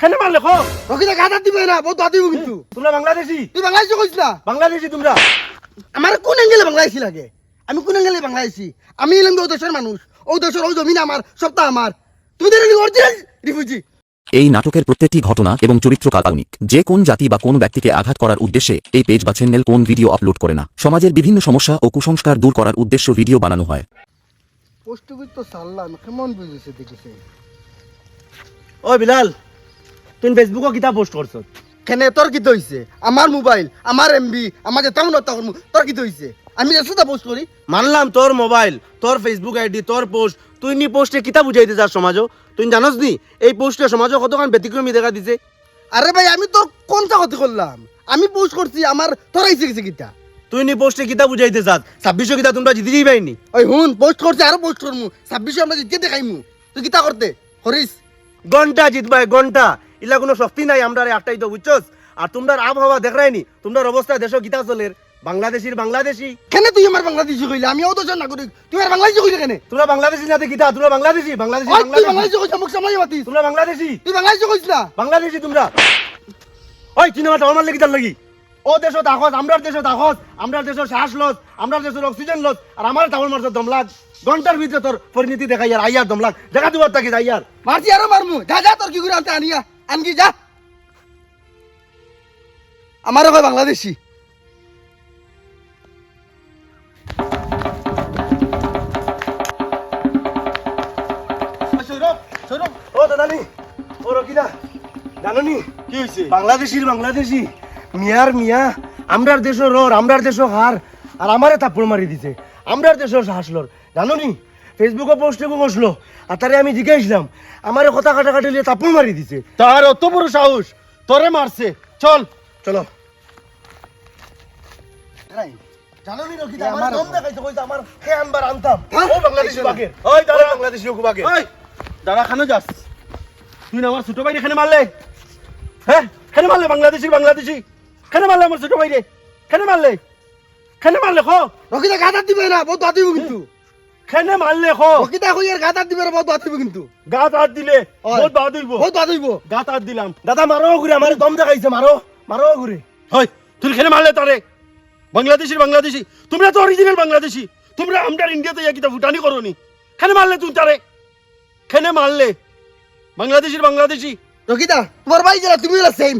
কেন মারলে খো রকিদা গাদা দিবে না বহুত কিন্তু। তোমরা বাংলাদেশি? তুই বাংলাদেশে কইছ না? বাংলাদেশি তোমরা? আমার কোন অ্যাঙ্গেলে বাংলাদেশি লাগে? আমি কোন অ্যাঙ্গেলে বাংলাদেশি? আমি এলাম ও দেশের মানুষ। ও দেশের ও জমিন আমার সবটা আমার। তুমি দেখলি অরিজিনাল রিফিউজি এই নাটকের প্রত্যেকটি ঘটনা এবং চরিত্র কাল্পনিক। যে কোন জাতি বা কোন ব্যক্তিকে আঘাত করার উদ্দেশ্যে এই পেজ বা চ্যানেল কোন ভিডিও আপলোড করে না। সমাজের বিভিন্ন সমস্যা ও কুসংস্কার দূর করার উদ্দেশ্য ভিডিও বানানো হয়। পোস্ট তো সারলাম কেমন বুঝেছে দেখেছে? ও বিলাল তুই ফেসবুকে কিতা পোস্ট করছ। কেনে তোর কি হইছে আমার মোবাইল আমার এমবি আমার যে টাউন তখন তোর কি হইছে আমি রাস্তা পোস্ট করি মানলাম তোর মোবাইল তোর ফেসবুক আইডি তোর পোস্ট তুই নি পোস্টে কিতা বুঝাইতে চাস সমাজও তুই জানোস নি? এই পোস্টে সমাজও কতক্ষণ ব্যতিক্রমী দেখা দিছে? আরে ভাই আমি তোর কোনটা ক্ষতি করলাম আমি পোস্ট করছি আমার তোর আইছে গেছে কিতা। তুই নি পোস্টে কিতা বুঝাইতে চাস ছাব্বিশশো কিতা তোমরা জিতে যাই পাইনি ওই হুন পোস্ট করছি আরও পোস্ট করমু ছাব্বিশে আমরা জিতে দেখাইমু। তুই কিতা করতে করিস ঘণ্টা জিতবাই ঘণ্টা ইলা কোনো শক্তি নাই আমরা একটাই তো বুঝছস? আর তোমরা আবহাওয়া দেখাই নি তোমরা অবস্থা দেশ কিতা চলের। বাংলাদেশির বাংলাদেশি। কেন তুই আমার বাংলাদেশি কইলে? আমি ও দেশের নাগরিক। তুই আর বাংলাদেশি কইলে কেন? তোমরা বাংলাদেশি না কিতা তোমরা বাংলাদেশি বাংলাদেশি তুই বাংলাদেশি। কইছ মুখ সামলাই মাতিস। তোমরা বাংলাদেশি। তুই বাংলাদেশি কইছ না? বাংলাদেশি তোমরা। ওই সিনেমা তো আমার লাগি তার লাগি। ও দেশত আখস আমরার দেশত আখস আমরার দেশের শ্বাস লস আমরার দেশের অক্সিজেন লস আর আমার টাউন মারছে দমলাক। ঘণ্টার ভিতরে তোর পরিণতি দেখাই আর আইয়ার দমলাক। দেখা দুবার তাকে আইয়ার মারছি আরও মারমু। যা যা তোর কি করে আনতে আনিয়া? আনকি যা? আমারও কয় বাংলাদেশি। সৌরভ সৌরভ। ও দাদানি ও রকিদা জাননি? কি হইছে? বাংলাদেশির বাংলাদেশি। মিয়ার মিয়া আমরার দেশের রর আমরার দেশও হার আর আমারে থাপ্পড় মারি দিছে। আমরার দেশের হাসলর। জানো নি ফেসবুকে পোস্টে বসল আর তারে আমি জিজ্ঞাসলাম আমারে কথা কাটা কাটিলে থাপ্পড় মারি দিছে। তার অত বড় সাহস তোরে মারছে চল। চলো। আমার হ্যাঁ? তুই ছোট ভাই এখানে মারলে হ্যাঁ কেন মারলে বাংলাদেশি বাংলাদেশি? কেন মারলে আমার ছোট ভাই রে কেন মারলে কেন মারলে খো রকিদা গাদা দিবে না বহুত দাদিব কিন্তু। কেন মারলে খো রকিদা কই আর গাদা দিবে বহুত দাদিব কিন্তু। গাত হাত দিলে ওই। বহুত বাদ হইব বহুত গাত হাত দিলাম। দাদা মারো ঘুরে আমার দম দেখাইছে মারো মারো ঘুরে হয় তুই কেন মারলে তারে বাংলাদেশির বাংলাদেশি। তোমরা তো অরিজিনাল বাংলাদেশি। তোমরা আমরা ইন্ডিয়াতে ইয়া কিতা ভুটানি করনি। কেন মারলে তুই তারে কেন মারলে? বাংলাদেশির বাংলাদেশি। রকিদা তোমার ভাই যারা তুমি সেম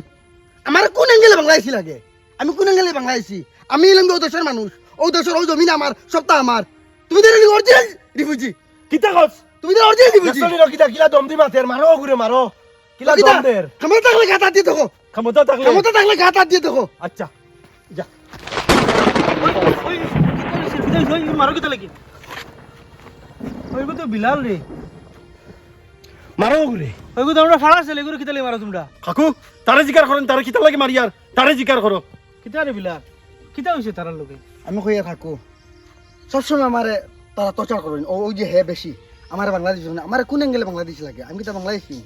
আমার কোন অ্যাঙ্গেলে বাংলাদেশি লাগে? আমি কোন অ্যাঙ্গেলে বাংলাদেশি? আমি এলাম ও দেশের মানুষ। ও দেশের ও জমিন আমার সবটা আমার তুমি দেখলি অরিজিনাল রিফিউজি কিতা কস তুমি তো অরিজিনাল রিফিউজি দেখছনি রকিতা কিলা দম দি মাতের মারো ঘুরে মারো কিলা দম দের ক্ষমতা থাকলে গাতা দিয়ে দেখো ক্ষমতা থাকলে। ক্ষমতা থাকলে গাতা দিয়ে দেখো আচ্ছা যা। মারো কিতা লাগি ওইগো তো বিলাল রে মারো ঘুরে ওইগো তো আমরা ফাড়া কিতা লাগি মারো তোমরা কাকু তারে জিকার করেন তারে কিতা লাগে মারিয়ার তারে জিকার করো কিতা রে বিলাল? কিতা হইছে তারার লোকে আমি কইয়া থাকো। সবসময় আমারে তারা টর্চার করেন ও ওই যে হে বেশি আমার বাংলাদেশ না আমার কোন অ্যাঙ্গেলে বাংলাদেশ লাগে? আমি তো বাংলাদেশি?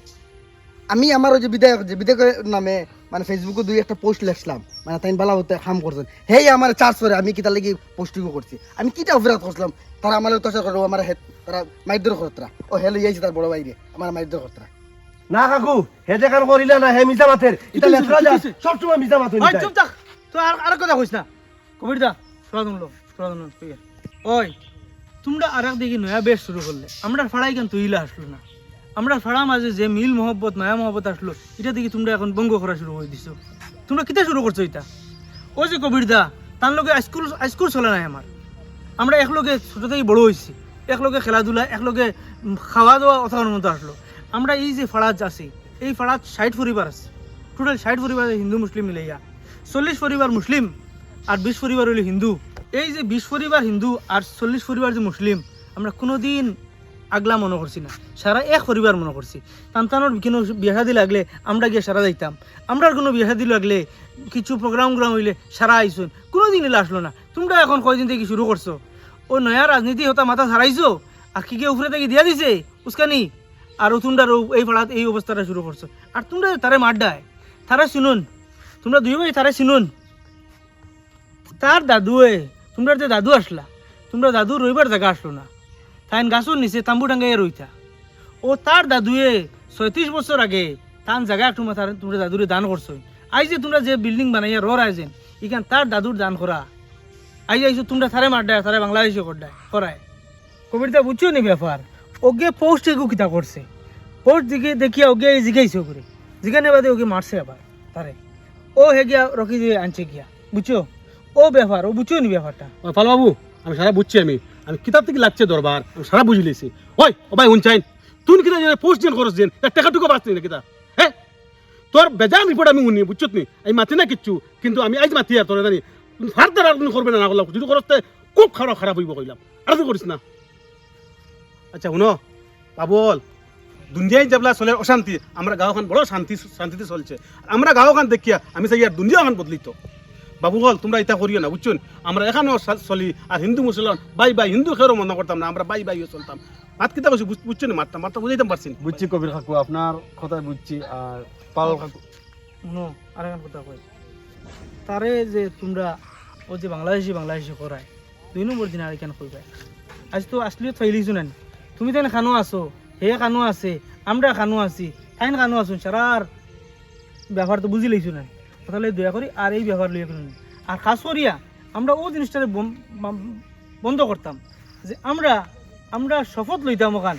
আমি আমার ওই যে বিধায়ক যে বিধায়কের নামে মানে ফেসবুকে দুই একটা পোস্ট লেখলাম মানে তাই বালা হতে হাম করছেন। হেই আমার চার্জ করে আমি কিতা লাগি পোস্টিংও করছি? আমি কিটা অপরাধ করছিলাম? তারা আমার টর্চার করে আমার হেড তারা মাইদ্র করতরা ও হেলো ইয়াইছে তার বড় বাইরে আমার মাইদ্র করতরা না কাকু হে যে দেখার করিলা না হে মিজা মাথের এটা লেখরা যা সব সময় মিজা মাথ ওই চুপ থাক তুই। আর আর কথা কইস না। কবির দা সোলা দুনলো ঠিক আছে ওই, তোমরা আর দিকে নয়া বেশ শুরু করলে। আমরা ফাড়াই কেন তুইলা আসলো না। আমরা ফাড়া মাঝে যে মিল মহব্বত, নয়া মহব্বত আসলো, এটা দিকে তোমরা এখন বঙ্গ করা শুরু করে দিছো। তোমরা কিতা শুরু করছ এটা? ওই যে কবির দা, তার লগে স্কুল স্কুল চলে নাই আমার। আমরা একলগে ছোট থেকে বড় হয়েছি একলগে খেলাধুলা একলগে খাওয়া দাওয়া অথার মতো আসলো। আমরা এই যে ফাড়াত আছি, এই ফাড়াত ষাট পরিবার আছে। টোটাল ষাট পরিবার হিন্দু, মুসলিম মিলাইয়া। চল্লিশ পরিবার মুসলিম, আর বিশ পরিবার হইল হিন্দু। এই যে বিশ পরিবার হিন্দু আর চল্লিশ পরিবার যে মুসলিম, আমরা কোনোদিন আগলা মনে করছি না। সারা এক পরিবার মনে করছি। তান্তানোর কোনো বিয়াহাদি লাগলে আমরা গিয়ে সারা যাইতাম। আমরার কোনো বিয়াহাদি লাগলে কিছু প্রোগ্রাম গ্রাম হইলে সারা আইসুন। কোনো দিন এলে আসলো না। তোমরা এখন কয়দিন থেকে শুরু করছ? ও নয়া রাজনীতি হতা মাথা ছাড়াইছো আর কি কে উপরে থেকে দিয়া দিছে? উস্কানি? আর তোমরা এই পাড়াত এই অবস্থাটা শুরু করছ। আর তোমরা তারে মার ডায় তারা শুনুন। তোমরা দুই ভাই তারা শুনুন। তার দাদুয়ে তোমরা যে দাদু আসলা, তোমরা দাদু রইবার জায়গা আসলো না। তাই গাছর নিচে তাম্বু টাঙ্গাইয়া রইতা। ও তার দাদুয়ে ছয়ত্রিশ বছর আগে তান জায়গা একটু মাথার তোমরা দাদুরে দান করছ আই যে তোমরা যে বিল্ডিং বানাইয়া রোর আইছেন, ইখান তার দাদুর দান করা। আই আইছো, তোমরা থারে মার দেয় তারে বাংলাদেশে করডায় করায়। কবিতা বুঝছ নি ব্যাপার? ওকে পোস্ট এগু কিতা করছে? পোস্ট দিকে দেখিয়া ওকে জিগাইছে করে জিগানে বাদে ওকে মারছে আবার, তারে। ও হে গিয়া রকি দিয়ে আনছে গিয়া, বুঝছ? ও ব্যাপার, ও বুঝছ নি ব্যাপারটা? পাল বাবু আমি সারা বুঝছি আমি। আমি কিতাব থেকে লাগছে দরবার, আমি সারা বুঝি লেছি ওই, ও ভাই উনচাইন তুই কিতা জানে পোস্ট দিন খরচ দিন এক টাকা টুকু বাঁচতি না কিতা হ্যাঁ? তোর বেজান রিপোর্ট আমি উনি বুঝছত নি? আমি মাতি না কিচ্ছু, কিন্তু আমি আজ মাতি আর তোর জানি। ফার্দার আর তুমি করবে না না করলাম, যদি করতে খুব খারাপ খারাপ হইব কইলাম। আর তুই করিস না। আচ্ছা শুনো পাবল দুনিয়ায় যেবলা চলে অশান্তি, আমরা গাঁওখান, বড় শান্তি, শান্তিতে চলছে। আমরা গাঁওখান দেখিয়া, আমি চাই আর দুনিয়াখান বদলিত। বাবু বল তোমরা এটা করিও না বুঝছ? আমরা এখানেও চলি আর হিন্দু মুসলমান বাই বাই হিন্দু খেয়েও মনে করতাম না আমরা বাই বাই চলতাম। মাত কিতা বসে বুঝছ না মারতাম মারতাম বুঝাইতাম পারছি বুঝছি কবির কাকু আপনার কথাই বুঝছি আর পাল কাকু। আর একটা কথা কই। তারে যে তোমরা ও যে বাংলাদেশি বাংলাদেশি করায় দুই নম্বর দিন আর কেন কইবে? আজ তো আসলে থইলিছো না তুমি তো খানো আছো হে খানো আছে আমরা খানো আছি তাইন খানো আছো সারার ব্যাপার তো বুঝি লইছো না তাহলে দয়া করি আর এই ব্যবহার লইয়া কেন আর খাস করিয়া আমরা ও জিনিসটারে বন্ধ করতাম। যে আমরা আমরা শপথ লইতাম ওখান,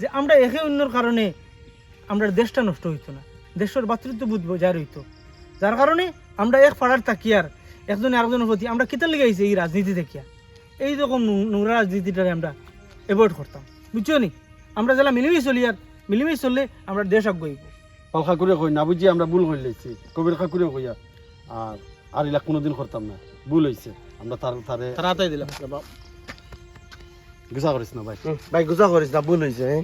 যে আমরা একে অন্যর কারণে আমরা দেশটা নষ্ট হইতো না। দেশের ভাতৃত্ববোধ বজায় রইতো যার কারণে আমরা এক পাড়ার তাকিয়ার একজন আরেকজনের প্রতি আমরা কিতার লেগে আইছি এই রাজনীতি দেখিয়া। এই রকম নোংরা রাজনীতিটারে আমরা অ্যাভয়েড করতাম। বুঝছ নি? আমরা যারা মিলিমিশ চলি আর মিলিমিশ চললে আমরা দেশ আগাইব পাল খাকুরে কই না বুঝি আমরা ভুল করে লেছি কবির খাকুরে কইয়া আর আর ইলা কোনোদিন করতাম না। ভুল হয়েছে আমরা তার তারে তাড়াতাড়ি দিলাম। গুছা করিস না ভাই। ভাই গুজা করিস না ভুল হয়েছে হ্যাঁ?